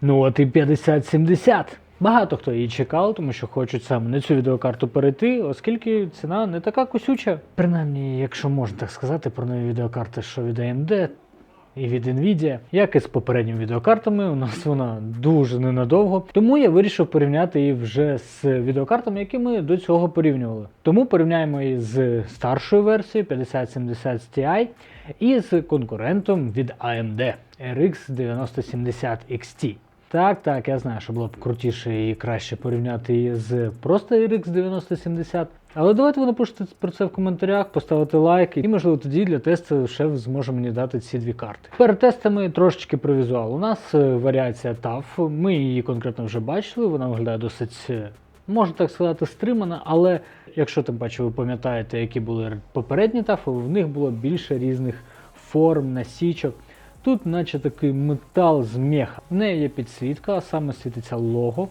Ну от і 5070. Багато хто її чекав, тому що хочуть саме на цю відеокарту перейти, оскільки ціна не така косюча. Принаймні, якщо можна так сказати, про нові відеокарти, що від AMD і від Nvidia, як і з попередніми відеокартами, у нас вона дуже ненадовго. Тому я вирішив порівняти її вже з відеокартами, які ми до цього порівнювали. Тому порівняємо її з старшою версією 5070 Ti і з конкурентом від AMD RX 9070 XT. Так, так, я знаю, що було б крутіше і краще порівняти її з просто RX 9070. Але давайте ви напишете про це в коментарях, поставити лайк, і можливо тоді для тесту шеф зможе мені дати ці дві карти. Перед тестами трошечки про візуал. У нас е, варіація TAF, ми її конкретно вже бачили, вона виглядає досить. е, Можна так сказати, стримана, але якщо тим паче ви пам'ятаєте, які були попередні тафи, в них було більше різних форм, насічок. Тут, наче такий метал з меха. В неї є підсвітка, а саме світиться лого,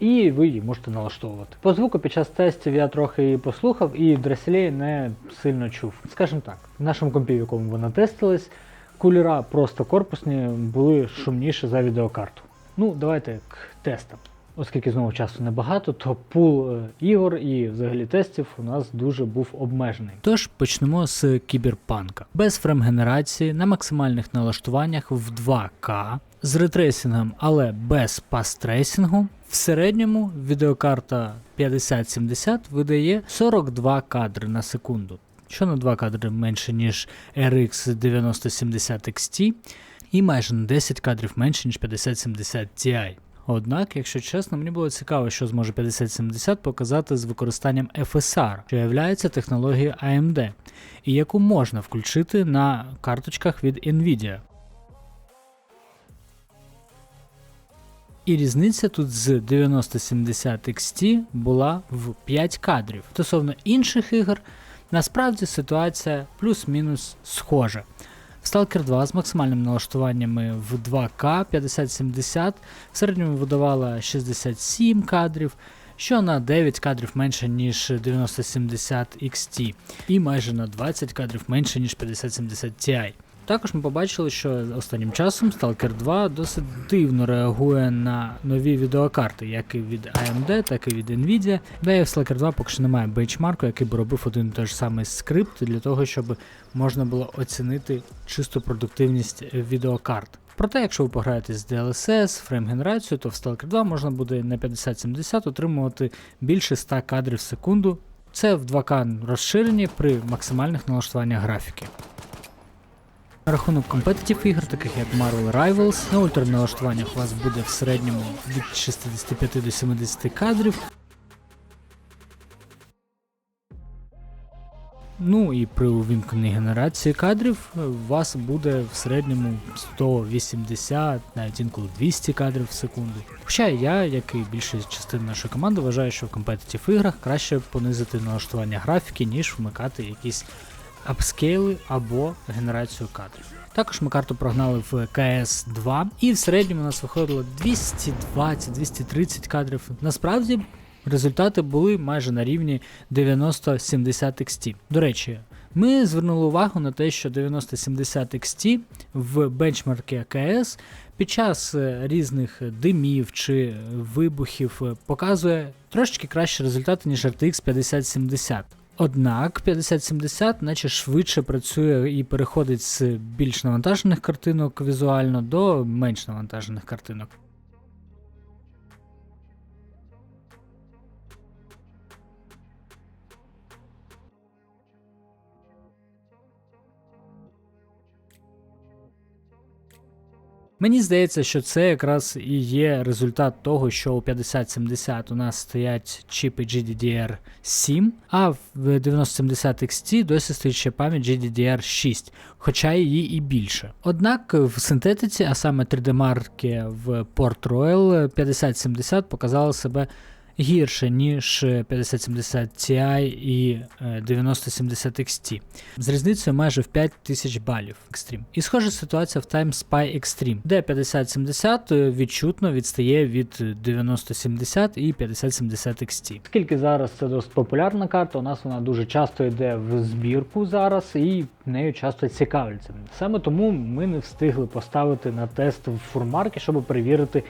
і ви її можете налаштовувати. По звуку під час тестів я трохи її послухав і дреселей не сильно чув. Скажімо так, в нашому компі, в якому вона тестилась, кулера просто корпусні були шумніші за відеокарту. Ну, давайте к тестам. Оскільки знову часу небагато, то пул е, ігор і взагалі тестів у нас дуже був обмежений. Тож почнемо з кіберпанка. Без фрейм-генерації на максимальних налаштуваннях в 2К з ретрейсингом, але без пастрейсингу. В середньому відеокарта 5070 видає 42 кадри на секунду, що на 2 кадри менше, ніж RX 9070 XT, і майже на 10 кадрів менше, ніж 5070 Ti. Однак, якщо чесно, мені було цікаво, що зможе 5070 показати з використанням FSR, що є технологією AMD, і яку можна включити на карточках від Nvidia. І різниця тут з 9070 XT була в 5 кадрів. Стосовно інших ігор, насправді ситуація плюс-мінус схожа. Stalker 2 з максимальними налаштуваннями в 2К 5070 в середньому видавала 67 кадрів, що на 9 кадрів менше, ніж 9070 XT, і майже на 20 кадрів менше, ніж 5070 Ti. Також ми побачили, що останнім часом Stalker 2 досить дивно реагує на нові відеокарти, як і від AMD, так і від Nvidia. Де в Stalker 2 поки що немає бенчмарку, який би робив один і той ж самий скрипт для того, щоб можна було оцінити чисту продуктивність відеокарт. Проте, якщо ви пограєте з DLSS, фрейм-генерацією, то в Stalker 2 можна буде на 5070 отримувати більше 100 кадрів в секунду. Це в 2К розширенні при максимальних налаштуваннях графіки. На рахунок компетитів ігор, таких як Marvel Rivals, на ультраналаштуваннях у вас буде в середньому від 65 до 70 кадрів. Ну і при увімкненій генерації кадрів е, у вас буде в середньому 180, навіть інколи 200 кадрів в секунду. Хоча я, як і більша частина нашої команди, вважаю, що в компетитів іграх краще понизити налаштування графіки, ніж вмикати якісь апскейли або генерацію кадрів. Також ми карту прогнали в cs 2 і в середньому у нас виходило 220-230 кадрів. Насправді результати були майже на рівні 90-70 XT. До речі, ми звернули увагу на те, що 90-70 XT в бенчмарки АКС під час е, різних димів чи вибухів е, показує трошечки кращі результати, ніж RTX 5070. Однак 5070 наче швидше працює і переходить з більш навантажених картинок візуально до менш навантажених картинок. Мені здається, що це якраз і є результат того, що у 5070 у нас стоять чіпи GDDR7, а в 9070 XT досі стоїть ще пам'ять GDDR6, хоча її і більше. Однак в синтетиці, а саме 3D-марки в Port Royal 5070 показала себе гірше, ніж 5070 Ti і е, 9070 XT. З різницею майже в 5000 балів Extreme. І схожа ситуація в Time Spy Extreme, де 5070 е, відчутно відстає від 9070 і 5070 XT. Оскільки зараз це досить популярна карта, у нас вона дуже часто йде в збірку зараз і нею часто цікавляться. Саме тому ми не встигли поставити на тест в фурмарки, щоб перевірити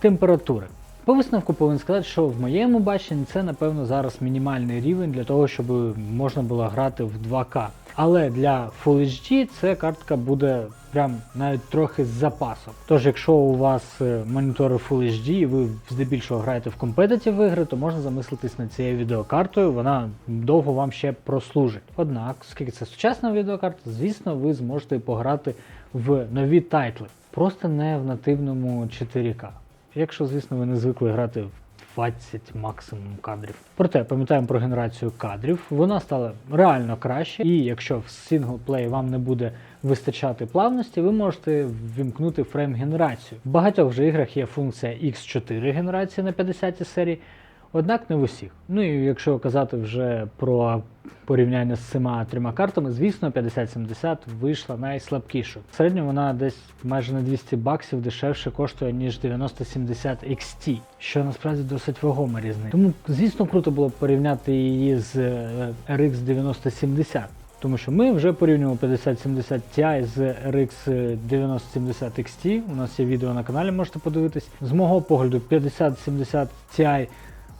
температури. По висновку повинен сказати, що в моєму баченні це, напевно, зараз мінімальний рівень для того, щоб можна було грати в 2К. Але для Full HD ця картка буде прям навіть трохи з запасом. Тож, якщо у вас е, монітори Full HD і ви здебільшого граєте в компетитив ігри, то можна замислитись над цією відеокартою, вона довго вам ще прослужить. Однак, оскільки це сучасна відеокарта, звісно, ви зможете пограти в нові тайтли, просто не в нативному 4К. Якщо, звісно, ви не звикли грати в 20 максимум кадрів. Проте пам'ятаємо про генерацію кадрів. Вона стала реально краще, і якщо в синглплеї вам не буде вистачати плавності, ви можете ввімкнути фрейм-генерацію. В багатьох вже іграх є функція X4 генерації на 50 серії, однак не в усіх. Ну і якщо казати вже про порівняння з цими трьома картами, звісно, 5070 вийшла найслабкішою. В середньому вона десь майже на 200 баксів дешевше коштує, ніж 9070 XT, що насправді досить вагома різниця. Тому, звісно, круто було б порівняти її з е, RX 9070. Тому що ми вже порівнюємо 5070 Ti з RX 9070 XT. У нас є відео на каналі, можете подивитись. З мого погляду, 5070 Ti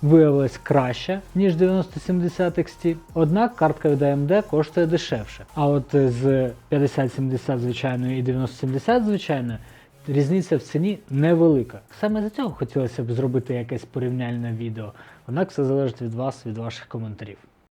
виявилась краще, ніж 9070 XT. Однак картка від AMD коштує дешевше. А от з 5070 звичайної і 9070 звичайної різниця в ціні невелика. Саме за цього хотілося б зробити якесь порівняльне відео. Однак все залежить від вас, від ваших коментарів.